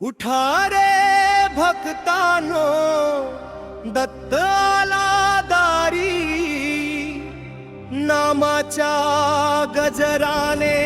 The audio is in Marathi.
उठा रे भक्तानो दत्त आला दारी नामाच्या गजराने